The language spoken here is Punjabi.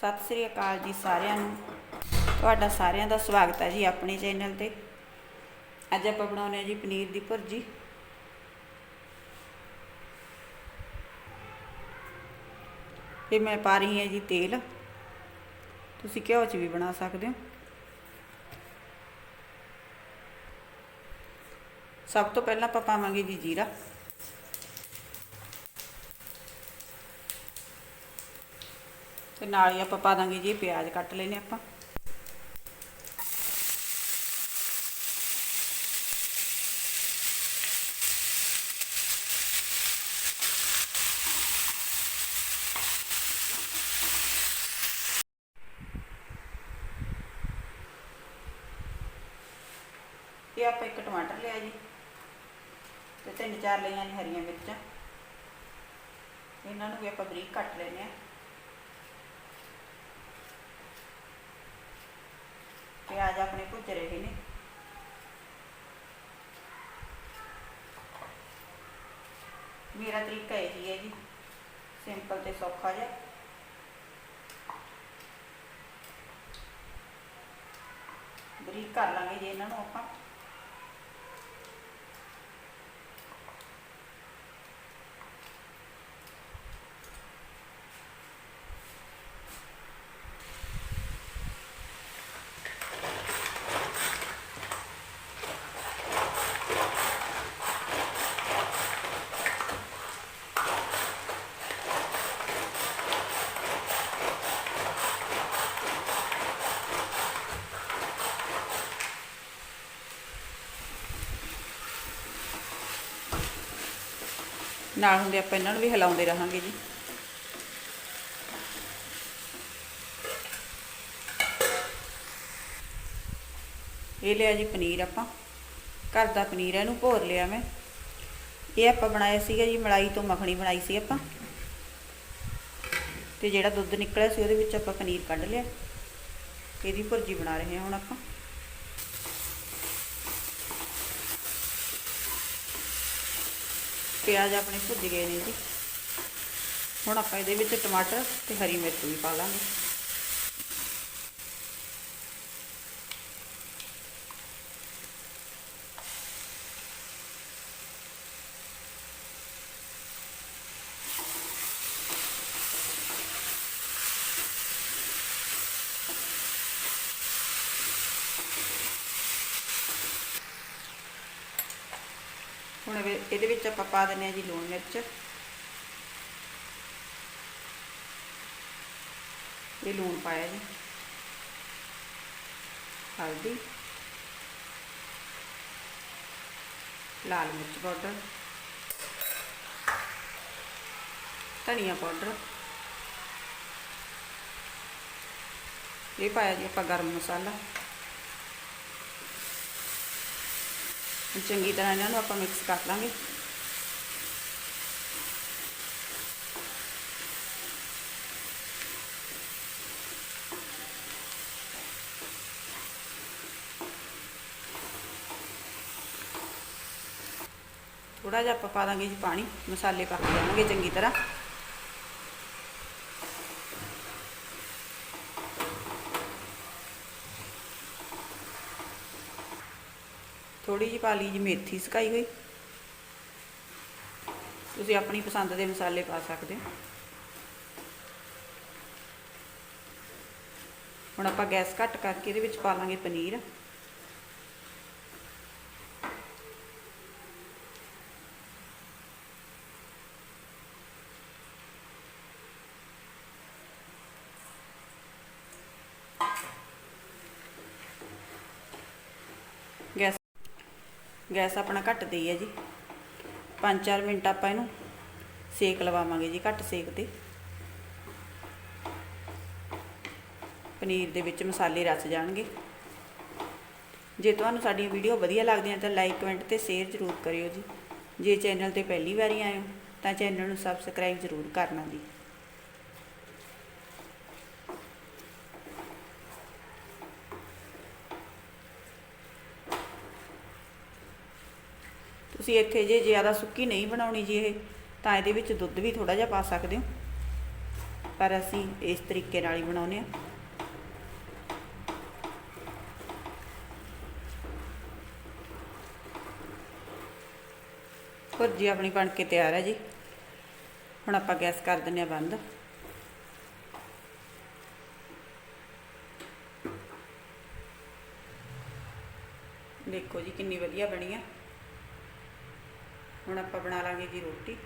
ਸਤਿ ਸ੍ਰੀ ਅਕਾਲ ਜੀ ਸਾਰਿਆਂ ਨੂੰ। ਤੁਹਾਡਾ ਸਾਰਿਆਂ ਦਾ ਸਵਾਗਤ ਹੈ ਜੀ ਆਪਣੇ ਚੈਨਲ ਤੇ। ਅੱਜ ਆਪਾਂ ਬਣਾਉਂਦੇ ਹਾਂ ਜੀ ਪਨੀਰ ਦੀ ਭੁਰਜੀ। ਇਹ ਮੈਂ ਪਾ ਰਹੀ ਹਾਂ ਜੀ ਤੇਲ। ਤੁਸੀਂ ਘਿਓ 'ਚ ਵੀ ਬਣਾ ਸਕਦੇ ਹੋ। ਸਭ ਤੋਂ ਪਹਿਲਾਂ ਆਪਾਂ ਪਾਵਾਂਗੇ ਜੀ ਜੀਰਾ। ਤੇ ਨਾਲ ਹੀ ਆਪਾਂ ਪਾ ਦਾਂਗੇ ਜੀ ਪਿਆਜ਼, ਕੱਟ ਲੈਨੇ ਆਪਾਂ। ਇਹ ਆਪਾਂ ਇੱਕ ਟਮਾਟਰ ਲਿਆ ਜੀ, ਤੇ ਤਿੰਨ ਚਾਰ ਲਈਆਂ ਨੇ ਹਰੀਆਂ ਮਿਰਚਾਂ। ਇਹਨਾਂ ਨੂੰ ਵੀ ਆਪਾਂ ਬਰੀਕ ਕੱਟ ਲੈਨੇ ਆ ਪਿਆਜ਼ ਰਹੇ ਨੇ। ਮੇਰਾ ਤਰੀਕਾ ਇਹ ਹੀ ਹੈ ਜੀ ਸਿੰਪਲ ਤੇ ਸੌਖਾ ਜਿਹਾ। ਬਰੀਕ ਕਰ ਲਾਂਗੇ ਜੀ ਇਹਨਾਂ ਨੂੰ ਆਪਾਂ। ਨਾਲ ਹੁੰਦੇ ਆਪਾਂ ਇਹਨਾਂ ਨੂੰ ਵੀ ਹਿਲਾਉਂਦੇ ਰਹਾਂਗੇ ਜੀ। ਇਹ ਲਿਆ ਜੀ ਪਨੀਰ ਆਪਾਂ। ਘਰ ਦਾ ਪਨੀਰ ਹੈ ਇਹਨੂੰ ਭੋਰ ਲਿਆ ਮੈਂ। ਇਹ ਆਪਾਂ ਬਣਾਇਆ ਸੀਗਾ ਜੀ, ਮਲਾਈ ਤੋਂ ਮੱਖਣੀ ਬਣਾਈ ਸੀ ਆਪਾਂ। ਤੇ ਜਿਹੜਾ ਦੁੱਧ ਨਿਕਲਿਆ ਸੀ ਉਹਦੇ ਵਿੱਚ ਆਪਾਂ ਪਨੀਰ ਕੱਢ ਲਿਆ। ਇਹਦੀ ਭੁਰਜੀ ਬਣਾ ਰਹੇ ਹਾਂ ਹੁਣ ਆਪਾਂ। ਪਿਆਜ਼ ਆਪਣੇ ਭੁੱਜ ਗਏ ਨੇ ਜੀ। ਹੁਣ ਆਪਾਂ ਇਹਦੇ ਵਿੱਚ ਟਮਾਟਰ ਤੇ ਹਰੀ ਮਿਰਚ ਵੀ ਪਾ ਲਾਂਗੇ। ਹੁਣ ਇਹਦੇ ਵਿੱਚ ਆਪਾਂ ਪਾ ਦਿੰਦੇ ਹਾਂ ਜੀ ਲੂਣ ਮਿਰਚ। ਇਹ ਲੂਣ ਪਾਇਆ ਜੀ। ਹਲਦੀ। ਲਾਲ ਮਿਰਚ ਪਾਊਡਰ। ਧਨੀਆ ਪਾਊਡਰ। ਇਹ ਪਾਇਆ ਜੀ ਆਪਾਂ ਗਰਮ ਮਸਾਲਾ ਹੁਣ ਚੰਗੀ ਤਰ੍ਹਾਂ ਇਹਨਾਂ ਨੂੰ ਆਪਾਂ ਮਿਕਸ ਕਰ ਲਾਂਗੇ। ਥੋੜਾ ਜਿਹਾ ਆਪਾਂ ਪਾ ਦਾਂਗੇ ਜੀ ਪਾਣੀ, ਮਸਾਲੇ ਪਾ ਕੇ ਚੰਗੀ ਤਰ੍ਹਾਂ। ਥੋੜੀ ਜਿਹੀ ਪਾ ਲਈ ਜੀ, ਮੇਥੀ ਸੁਕਾਈ ਹੋਈ। ਤੁਸੀਂ ਆਪਣੀ ਪਸੰਦ ਦੇ ਮਸਾਲੇ ਪਾ ਸਕਦੇ ਹੋ। ਹੁਣ ਆਪਾਂ ਗੈਸ ਘੱਟ ਕਰਕੇ ਇਹਦੇ ਵਿੱਚ ਪਾ ਲਾਂਗੇ ਪਨੀਰ ਗੈਸ ਗੈਸ ਆਪਣਾ ਘੱਟ ਦੇਈ ਹੈ ਜੀ। 5-4 ਮਿੰਟ ਆਪਾਂ ਇਹਨੂੰ ਸੇਕ ਲਵਾਵਾਂਗੇ ਜੀ, ਘੱਟ ਸੇਕ ਤੇ। ਪਨੀਰ ਦੇ ਵਿੱਚ ਮਸਾਲੇ ਰਚ ਜਾਣਗੇ। ਜੇ ਤੁਹਾਨੂੰ ਸਾਡੀਆਂ ਵੀਡੀਓ ਵਧੀਆ ਲੱਗਦੀਆਂ ਤਾਂ ਲਾਈਕ, ਕਮੈਂਟ ਤੇ ਸ਼ੇਅਰ ਜ਼ਰੂਰ ਕਰਿਓ ਜੀ। ਜੇ ਚੈਨਲ ਤੇ ਪਹਿਲੀ ਵਾਰੀ ਆਏ ਹੋ ਤਾਂ ਚੈਨਲ ਨੂੰ ਸਬਸਕ੍ਰਾਈਬ ਜ਼ਰੂਰ ਕਰਨਾ ਜੀ। ਤੁਸੀਂ ਇੱਥੇ ਜੇ ਜ਼ਿਆਦਾ ਸੁੱਕੀ ਨਹੀਂ ਬਣਾਉਣੀ ਜੀ ਇਹ, ਤਾਂ ਇਹਦੇ ਵਿੱਚ ਦੁੱਧ ਵੀ ਥੋੜਾ ਜਿਹਾ ਪਾ ਸਕਦੇ ਹੋ। ਪਰ ਅਸੀਂ ਇਸ ਤਰੀਕੇ ਨਾਲ ਹੀ ਬਣਾਉਂਦੇ ਆ ਭੁਰਜੀ ਆਪਣੀ ਬਣ ਕੇ ਤਿਆਰ ਹੈ ਜੀ। ਹੁਣ ਆਪਾਂ ਗੈਸ ਕਰ ਦਿੰਨੇ ਆ ਬੰਦ। ਦੇਖੋ ਜੀ, ਕਿੰਨੀ ਵਧੀਆ ਬਣੀ ਆ। ਹੁਣ ਆਪਾਂ ਬਣਾ ਲਾਂਗੇ ਜੀ ਰੋਟੀ।